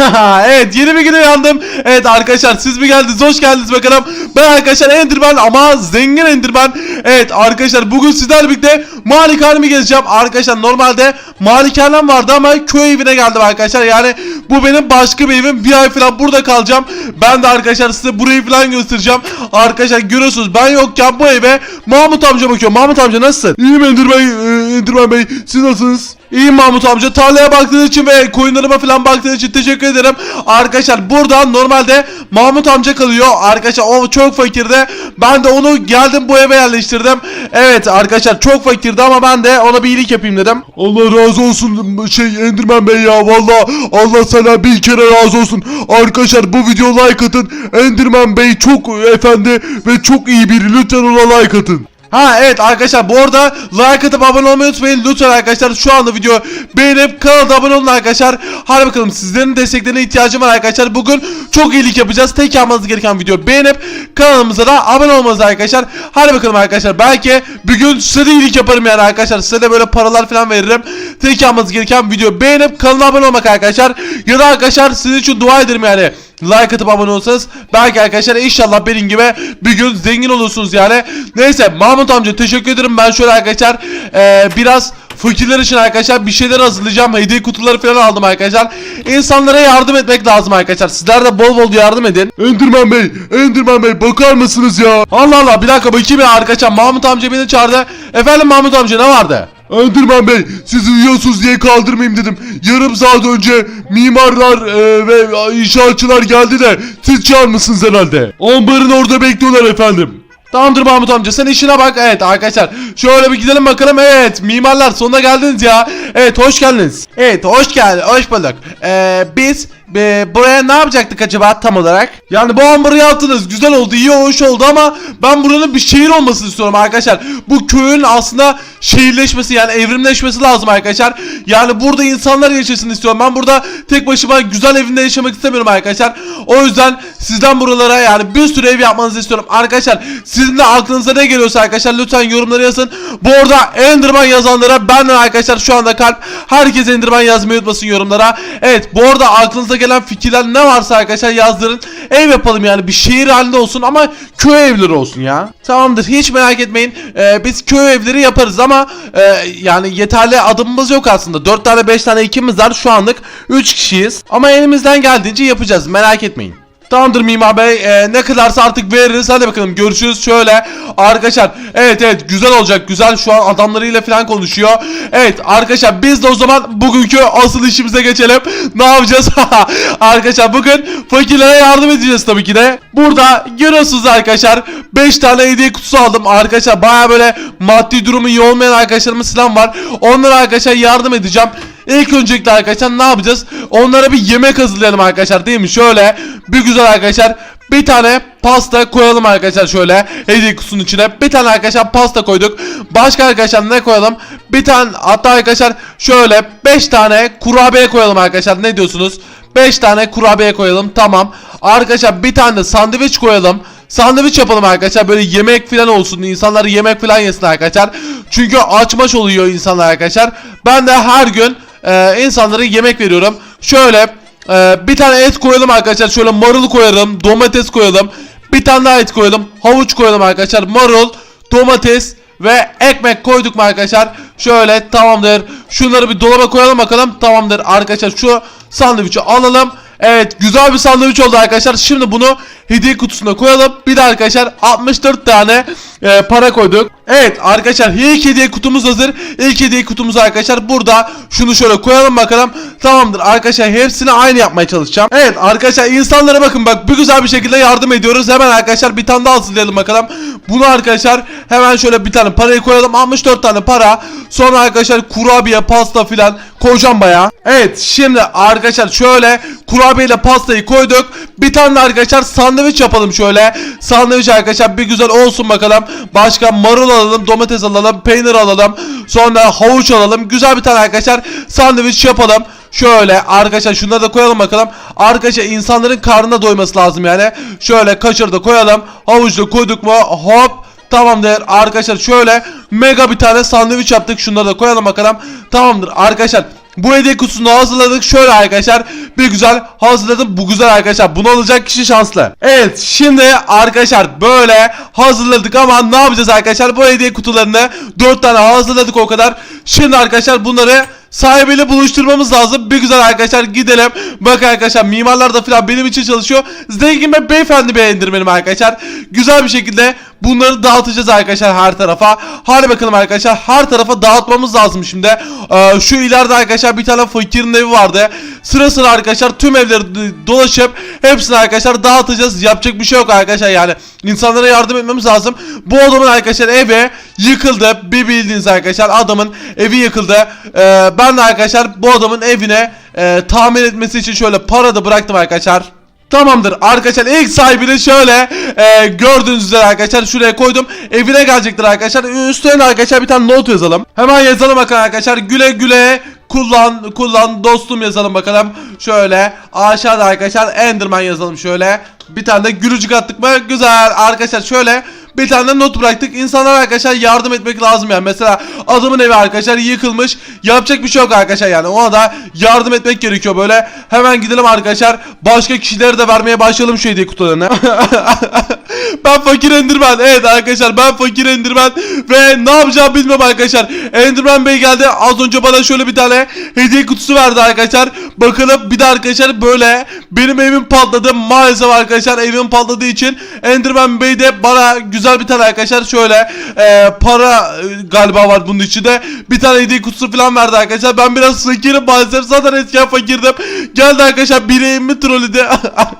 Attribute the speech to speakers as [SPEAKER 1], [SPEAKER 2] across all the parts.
[SPEAKER 1] evet yeni bir güne uyandım. Evet arkadaşlar siz mi geldiniz? Hoş geldiniz bakalım. Ben arkadaşlar Enderman ama zengin Enderman. Evet arkadaşlar bugün sizlerle birlikte malikanemi gezeceğim. Arkadaşlar normalde malikanem vardı ama köy evine geldim arkadaşlar. Yani bu benim başka bir evim. Bir ay falan burada kalacağım. Ben de arkadaşlar size burayı falan göstereceğim. Arkadaşlar görüyorsunuz ben yokken bu eve Mahmut amca bakıyor. Mahmut amca nasılsın? İyiyim Enderman, Bey, Enderman Bey. Siz nasılsınız? İyiyim Mahmut amca. Tarlaya baktığınız için ve koyunlarıma falan baktığınız için teşekkür ederim. Arkadaşlar buradan normalde Mahmut amca kalıyor. Arkadaşlar o çok fakirde. Ben de onu geldim bu eve yerleştirdim. Evet arkadaşlar çok fakirdi ama ben de ona bir iyilik yapayım dedim. Allah razı olsun şey Enderman Bey ya. Valla Allah sana bir kere razı olsun. Arkadaşlar bu video like atın. Enderman Bey çok efendi ve çok iyi biri. Lütfen ona like atın. Ha evet arkadaşlar bu arada like atıp abone olmayı unutmayın. Lütfen arkadaşlar şu anda video beğenip kanala abone olun arkadaşlar. Hadi bakalım sizlerin desteklerine ihtiyacım var arkadaşlar. Bugün çok iyilik yapacağız. Tek yapmanız gereken video beğenip kanalımıza da abone olmanız arkadaşlar. Hadi bakalım arkadaşlar belki bir gün size de iyilik yaparım yani arkadaşlar. Size de böyle paralar falan veririm. Tek yapmanız gereken video beğenip kanala abone olmak arkadaşlar. Ya da arkadaşlar sizin için dua ederim yani. Like atıp abone olsanız belki arkadaşlar inşallah benim gibi bir gün zengin olursunuz yani. Neyse Mahmut amca teşekkür ederim. Ben şöyle arkadaşlar eee, biraz fakirler için arkadaşlar bir şeyler hazırlayacağım. Hediye kutuları falan aldım arkadaşlar. İnsanlara yardım etmek lazım arkadaşlar. Sizler de bol bol yardım edin. Enderman Bey, Enderman Bey bakar mısınız ya? Allah Allah bir dakika bakayım ya arkadaşlar. Mahmut amca beni çağırdı. Efendim Mahmut amca ne vardı? Enderman Bey siz uyuyorsunuz diye kaldırmayayım dedim. Yarım saat önce mimarlar e, ve inşaatçılar geldi de siz çağırmışsınız herhalde. Ambarın orada bekliyorlar efendim. Tamamdır Mahmut amca sen işine bak. Evet arkadaşlar şöyle bir gidelim bakalım. Evet mimarlar sonuna geldiniz ya. Evet hoş geldiniz. Evet hoş geldin hoş bulduk. Ee, biz e, buraya ne yapacaktık acaba tam olarak? Yani bu ambarı yaptınız güzel oldu iyi hoş oldu ama ben buranın bir şehir olmasını istiyorum arkadaşlar. Bu köyün aslında şehirleşmesi yani evrimleşmesi lazım arkadaşlar. Yani burada insanlar yaşasın istiyorum. Ben burada tek başıma güzel evinde yaşamak istemiyorum arkadaşlar. O yüzden sizden buralara yani bir sürü ev yapmanızı istiyorum. Arkadaşlar sizin de aklınıza ne geliyorsa arkadaşlar lütfen yorumlara yazın. Bu arada Enderman yazanlara benden arkadaşlar şu anda kalp. Herkes Enderman yazmayı unutmasın yorumlara. Evet bu arada aklınıza gelen fikirler ne varsa arkadaşlar yazdırın. Ev yapalım yani bir şehir halinde olsun ama köy evleri olsun ya. Tamamdır hiç merak etmeyin. Ee, biz köy evleri yaparız ama e, yani yeterli adımımız yok aslında. 4 tane 5 tane ikimiz var şu anlık 3 kişiyiz. Ama elimizden geldiğince yapacağız merak etmeyin. Tamamdır Mimar Bey. Ee, ne kadarsa artık veririz. Hadi bakalım görüşürüz. Şöyle arkadaşlar evet evet güzel olacak. Güzel şu an adamlarıyla falan konuşuyor. Evet arkadaşlar biz de o zaman bugünkü asıl işimize geçelim. Ne yapacağız? Arkadaşlar bugün fakirlere yardım edeceğiz tabii ki de. Burada görüyorsunuz arkadaşlar 5 tane hediye kutusu aldım. Arkadaşlar baya böyle maddi durumu iyi olmayan arkadaşlarımız falan var. Onlara arkadaşlar yardım edeceğim İlk öncelikle arkadaşlar ne yapacağız? Onlara bir yemek hazırlayalım arkadaşlar değil mi? Şöyle bir güzel arkadaşlar bir tane pasta koyalım arkadaşlar şöyle hediye kutusunun içine. Bir tane arkadaşlar pasta koyduk. Başka arkadaşlar ne koyalım? Bir tane hatta arkadaşlar şöyle 5 tane kurabiye koyalım arkadaşlar. Ne diyorsunuz? 5 tane kurabiye koyalım. Tamam. Arkadaşlar bir tane de sandviç koyalım. Sandviç yapalım arkadaşlar böyle yemek falan olsun insanlar yemek falan yesin arkadaşlar çünkü açmaç oluyor insanlar arkadaşlar ben de her gün e, insanlara yemek veriyorum. Şöyle e, bir tane et koyalım arkadaşlar. Şöyle marul koyalım domates koyalım. Bir tane daha et koyalım havuç koyalım arkadaşlar. Marul domates ve ekmek koyduk mu arkadaşlar? Şöyle tamamdır. Şunları bir dolaba koyalım bakalım. Tamamdır. Arkadaşlar şu sandviçi alalım. Evet güzel bir sandviç oldu arkadaşlar. Şimdi bunu hediye kutusuna koyalım. Bir de arkadaşlar 64 tane e, para koyduk. Evet arkadaşlar ilk hediye kutumuz hazır. İlk hediye kutumuz arkadaşlar burada. Şunu şöyle koyalım bakalım. Tamamdır arkadaşlar hepsini aynı yapmaya çalışacağım. Evet arkadaşlar insanlara bakın bak bir güzel bir şekilde yardım ediyoruz. Hemen arkadaşlar bir tane daha hazırlayalım bakalım. Bunu arkadaşlar hemen şöyle bir tane parayı koyalım. 64 tane para. Sonra arkadaşlar kurabiye pasta filan koyacağım baya. Evet şimdi arkadaşlar şöyle kurabiyeyle pastayı koyduk. Bir tane de arkadaşlar sandviç yapalım şöyle. Sandviç arkadaşlar bir güzel olsun bakalım. Başka marul alalım, domates alalım, peynir alalım. Sonra havuç alalım. Güzel bir tane arkadaşlar sandviç yapalım. Şöyle arkadaşlar şunları da koyalım bakalım. Arkadaşlar insanların karnına doyması lazım yani. Şöyle kaşır da koyalım. Havuç koyduk mu hop. Tamamdır arkadaşlar şöyle mega bir tane sandviç yaptık. Şunları da koyalım bakalım. Tamamdır arkadaşlar. Bu hediye kutusunu hazırladık. Şöyle arkadaşlar bir güzel hazırladım. Bu güzel arkadaşlar. Bunu alacak kişi şanslı. Evet şimdi arkadaşlar böyle hazırladık ama ne yapacağız arkadaşlar? Bu hediye kutularını 4 tane hazırladık o kadar. Şimdi arkadaşlar bunları sahibiyle buluşturmamız lazım. Bir güzel arkadaşlar gidelim. Bak arkadaşlar mimarlar da falan benim için çalışıyor. Zengin ve beyefendi bir indirmenim arkadaşlar. Güzel bir şekilde bunları dağıtacağız arkadaşlar her tarafa. Hadi bakalım arkadaşlar her tarafa dağıtmamız lazım şimdi. Ee, şu ileride arkadaşlar bir tane fakirin evi vardı. Sıra sıra arkadaşlar tüm evleri dolaşıp hepsini arkadaşlar dağıtacağız. Yapacak bir şey yok arkadaşlar yani. İnsanlara yardım etmemiz lazım. Bu adamın arkadaşlar evi yıkıldı. Bir bildiğiniz arkadaşlar adamın evi yıkıldı. Ee, ben de arkadaşlar bu adamın evine e, tamir etmesi için şöyle para da bıraktım arkadaşlar. Tamamdır. Arkadaşlar ilk sahibini şöyle e, gördüğünüz üzere arkadaşlar şuraya koydum. Evine gelecektir arkadaşlar. Üstüne arkadaşlar bir tane not yazalım. Hemen yazalım bakın arkadaşlar. Güle güle kullan kullan dostum yazalım bakalım. Şöyle aşağıda arkadaşlar Enderman yazalım şöyle. Bir tane de gülücük attık mı? Güzel. Arkadaşlar şöyle bir tane not bıraktık. İnsanlara arkadaşlar yardım etmek lazım yani. Mesela adamın evi arkadaşlar yıkılmış. Yapacak bir şey yok arkadaşlar yani. Ona da yardım etmek gerekiyor böyle. Hemen gidelim arkadaşlar. Başka kişilere de vermeye başlayalım şu hediye kutularını. ben fakir Enderman. Evet arkadaşlar ben fakir Enderman. Ve ne yapacağımı bilmiyorum arkadaşlar. Enderman Bey geldi. Az önce bana şöyle bir tane hediye kutusu verdi arkadaşlar. Bakalım bir de arkadaşlar böyle benim evim patladı. Maalesef arkadaşlar evim patladığı için Enderman Bey de bana güzel bir tane arkadaşlar şöyle e, para e, galiba var bunun içinde. Bir tane hediye kutusu falan verdi arkadaşlar. Ben biraz fakirim maalesef. Zaten eskiden fakirdim. Geldi arkadaşlar bileğimi trolledi.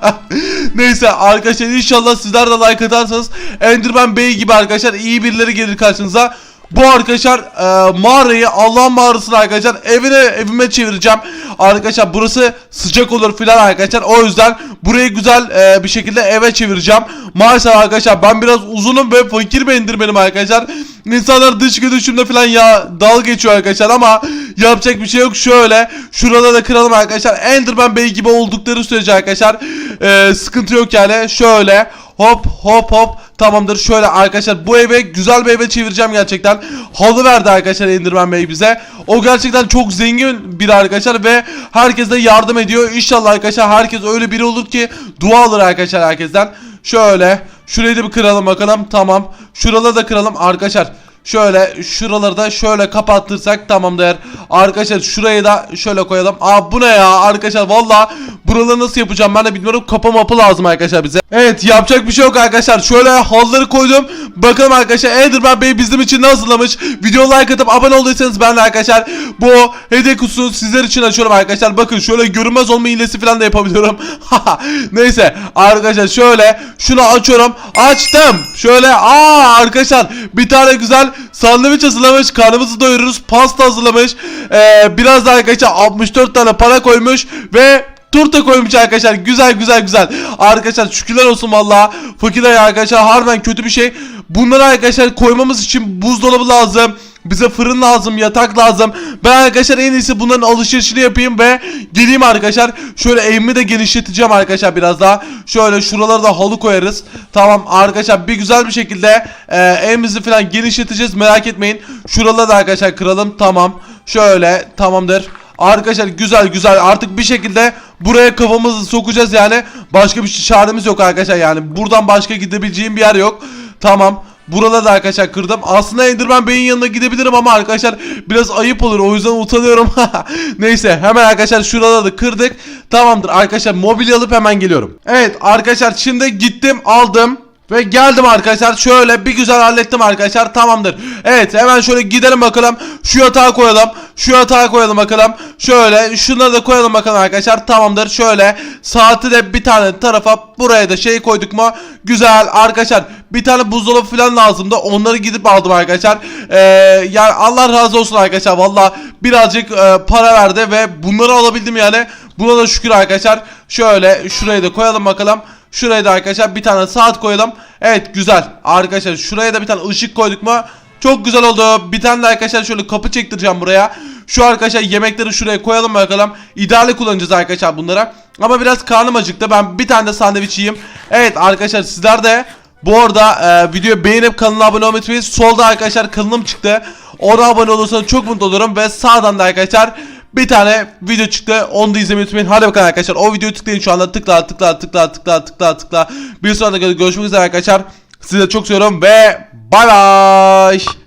[SPEAKER 1] Neyse arkadaşlar inşallah sizler de like atarsanız Enderman Bey gibi arkadaşlar iyi birileri gelir karşınıza. Bu arkadaşlar e, mağarayı Allah'ın mağarasını arkadaşlar evine evime çevireceğim. Arkadaşlar burası sıcak olur filan arkadaşlar. O yüzden burayı güzel e, bir şekilde eve çevireceğim. Maalesef arkadaşlar ben biraz uzunum ve fakir bir indirmenim arkadaşlar. İnsanlar dış görünüşümde falan ya dalga geçiyor arkadaşlar ama yapacak bir şey yok. Şöyle şuraları da kıralım arkadaşlar. Enderman Bey gibi oldukları sürece arkadaşlar e, sıkıntı yok yani. Şöyle hop hop hop Tamamdır şöyle arkadaşlar bu eve güzel bir eve çevireceğim gerçekten. Halı verdi arkadaşlar Enderman Bey bize. O gerçekten çok zengin biri arkadaşlar ve herkese yardım ediyor. İnşallah arkadaşlar herkes öyle biri olur ki dua alır arkadaşlar herkesten. Şöyle şurayı da bir kıralım bakalım tamam. Şuraları da kıralım arkadaşlar. Şöyle şuraları da şöyle kapattırsak tamamdır. Arkadaşlar şurayı da şöyle koyalım. Aa bu ne ya arkadaşlar valla buraları nasıl yapacağım ben de bilmiyorum. Kapı mapı lazım arkadaşlar bize. Evet yapacak bir şey yok arkadaşlar. Şöyle halları koydum. Bakalım arkadaşlar Enderman Bey bizim için ne hazırlamış. Video like atıp abone olduysanız ben de arkadaşlar bu hediye kutusunu sizler için açıyorum arkadaşlar. Bakın şöyle görünmez olma hilesi falan da yapabiliyorum. Neyse arkadaşlar şöyle şunu açıyorum. Açtım. Şöyle aa arkadaşlar bir tane güzel sandviç hazırlamış. Karnımızı doyururuz. Pasta hazırlamış. Ee, biraz da arkadaşlar 64 tane para koymuş ve Turta koymuş arkadaşlar. Güzel güzel güzel. Arkadaşlar şükürler olsun valla. Fakirler arkadaşlar harbiden kötü bir şey. Bunları arkadaşlar koymamız için buzdolabı lazım. Bize fırın lazım, yatak lazım. Ben arkadaşlar en iyisi bunların alışverişini yapayım ve geleyim arkadaşlar. Şöyle evimi de genişleteceğim arkadaşlar biraz daha. Şöyle şuralara da halı koyarız. Tamam arkadaşlar bir güzel bir şekilde e, evimizi falan genişleteceğiz merak etmeyin. Şuraları da arkadaşlar kıralım. Tamam. Şöyle tamamdır. Arkadaşlar güzel güzel artık bir şekilde buraya kafamızı sokacağız yani. Başka bir çaremiz yok arkadaşlar yani. Buradan başka gidebileceğim bir yer yok. Tamam. Buraları da arkadaşlar kırdım. Aslında Enderman Bey'in yanına gidebilirim ama arkadaşlar biraz ayıp olur. O yüzden utanıyorum. Neyse hemen arkadaşlar şuraları da kırdık. Tamamdır arkadaşlar mobilya alıp hemen geliyorum. Evet arkadaşlar şimdi gittim aldım. Ve geldim arkadaşlar şöyle bir güzel hallettim arkadaşlar tamamdır. Evet hemen şöyle gidelim bakalım. Şu yatağı koyalım. Şu yatağı koyalım bakalım. Şöyle şunları da koyalım bakalım arkadaşlar tamamdır. Şöyle saati de bir tane tarafa buraya da şey koyduk mu? Güzel arkadaşlar. Bir tane buzdolabı falan lazımdı. Onları gidip aldım arkadaşlar. Ee, yani Allah razı olsun arkadaşlar. Valla birazcık e, para verdi ve bunları alabildim yani. Buna da şükür arkadaşlar. Şöyle şurayı da koyalım bakalım. Şuraya da arkadaşlar bir tane saat koyalım. Evet güzel. Arkadaşlar şuraya da bir tane ışık koyduk mu? Çok güzel oldu. Bir tane de arkadaşlar şöyle kapı çektireceğim buraya. Şu arkadaşlar yemekleri şuraya koyalım bakalım. İdeali kullanacağız arkadaşlar bunlara. Ama biraz karnım acıktı. Ben bir tane de sandviç yiyeyim. Evet arkadaşlar sizler de bu arada e, videoyu beğenip kanala abone olmayı unutmayın. Solda arkadaşlar kanalım çıktı. Ona abone olursanız çok mutlu olurum. Ve sağdan da arkadaşlar bir tane video çıktı. Onu da izlemeyi unutmayın. Hadi bakalım arkadaşlar. O videoyu tıklayın şu anda. Tıkla tıkla tıkla tıkla tıkla tıkla. Bir sonraki görüşmek üzere arkadaşlar. Sizi çok seviyorum ve bay bay.